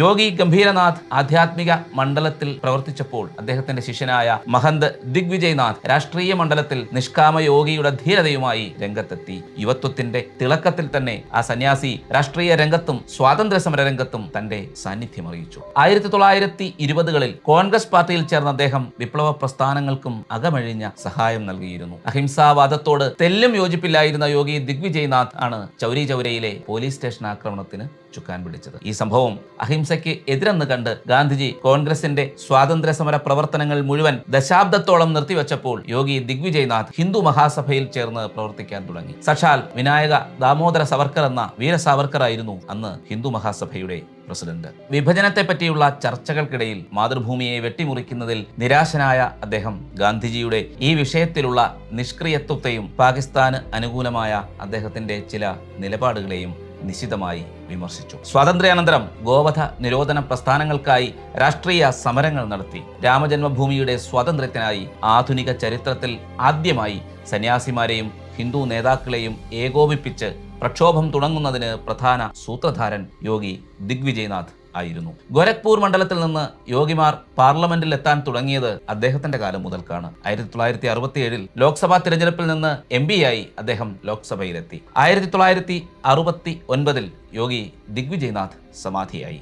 യോഗി ഗംഭീരനാഥ് ആധ്യാത്മിക മണ്ഡലത്തിൽ പ്രവർത്തിച്ചപ്പോൾ അദ്ദേഹത്തിന്റെ ശിഷ്യനായ മഹന്ത് ദിഗ്വിജയ്നാഥ് രാഷ്ട്രീയ മണ്ഡലത്തിൽ നിഷ്കാമ യോഗിയുടെ ധീരതയുമായി രംഗത്തെത്തി. യുവത്വത്തിന്റെ തിളക്കത്തിൽ തന്നെ ആ സന്യാസി രാഷ്ട്രീയ രംഗത്തും സ്വാതന്ത്ര്യ സമര രംഗത്തും തന്റെ സാന്നിധ്യം അറിയിച്ചു. ആയിരത്തി തൊള്ളായിരത്തി ഇരുപതുകളിൽ കോൺഗ്രസ് പാർട്ടിയിൽ ചേർന്ന അദ്ദേഹം വിപ്ലവ പ്രസ്ഥാനങ്ങൾക്കും അകമഴിഞ്ഞ സഹായം നൽകിയിരുന്നു. അഹിംസാവാദത്തോട് തെല്ലും യോജിപ്പില്ലായിരുന്ന യോഗി ദിഗ്വിജയ്നാഥ് ആണ് ചൗരി ചൗരയിലെ പോലീസ് സ്റ്റേഷൻ ആക്രമണത്തിന് ചുക്കാൻ പിടിച്ചത്. ഈ സംഭവം അഹിംസയ്ക്ക് എതിരെന്ന് കണ്ട് ഗാന്ധിജി കോൺഗ്രസിന്റെ സ്വാതന്ത്ര്യ സമര പ്രവർത്തനങ്ങൾ മുഴുവൻ ദശാബ്ദത്തോളം നിർത്തിവെച്ചപ്പോൾ യോഗി ദിഗ്വിജയ്നാഥ് ഹിന്ദു മഹാസഭയിൽ ചേർന്ന് പ്രവർത്തിക്കാൻ തുടങ്ങി. സക്ഷാൽ വിനായക ദാമോദര സവർക്കർ എന്ന വീര സാവർക്കർ ആയിരുന്നു അന്ന് ഹിന്ദു മഹാസഭയുടെ പ്രസിഡന്റ്. വിഭജനത്തെ പറ്റിയുള്ള ചർച്ചകൾക്കിടയിൽ മാതൃഭൂമിയെ വെട്ടിമുറിക്കുന്നതിൽ നിരാശനായ അദ്ദേഹം ഗാന്ധിജിയുടെ ഈ വിഷയത്തിലുള്ള നിഷ്ക്രിയത്വത്തെയും പാകിസ്ഥാന് അനുകൂലമായ അദ്ദേഹത്തിന്റെ ചില നിലപാടുകളെയും നിശിതമായി വിമർശിച്ചു. സ്വാതന്ത്ര്യാനന്തരം ഗോവധ നിരോധന പ്രസ്ഥാനങ്ങൾക്കായി രാഷ്ട്രീയ സമരങ്ങൾ നടത്തി. രാമജന്മഭൂമിയുടെ സ്വാതന്ത്ര്യത്തിനായി ആധുനിക ചരിത്രത്തിൽ ആദ്യമായി സന്യാസിമാരെയും ഹിന്ദു നേതാക്കളെയും ഏകോപിപ്പിച്ച് പ്രക്ഷോഭം തുടങ്ങുന്നതിന് പ്രധാന സൂത്രധാരൻ യോഗി ദിഗ്വിജയ്നാഥ്. ആയിരുന്നു. ഗോരഖ്പൂർ മണ്ഡലത്തിൽ നിന്ന് യോഗിമാർ പാർലമെന്റിൽ എത്താൻ തുടങ്ങിയത് അദ്ദേഹത്തിന്റെ കാലം മുതൽക്കാണ്. ആയിരത്തി തൊള്ളായിരത്തി അറുപത്തി ഏഴിൽ ലോക്സഭാ തിരഞ്ഞെടുപ്പിൽ നിന്ന് എം ആയി അദ്ദേഹം ലോക്സഭയിലെത്തി. ആയിരത്തി തൊള്ളായിരത്തി അറുപത്തി ഒൻപതിൽ യോഗി ദിഗ്വിജയ്നാഥ് സമാധിയായി.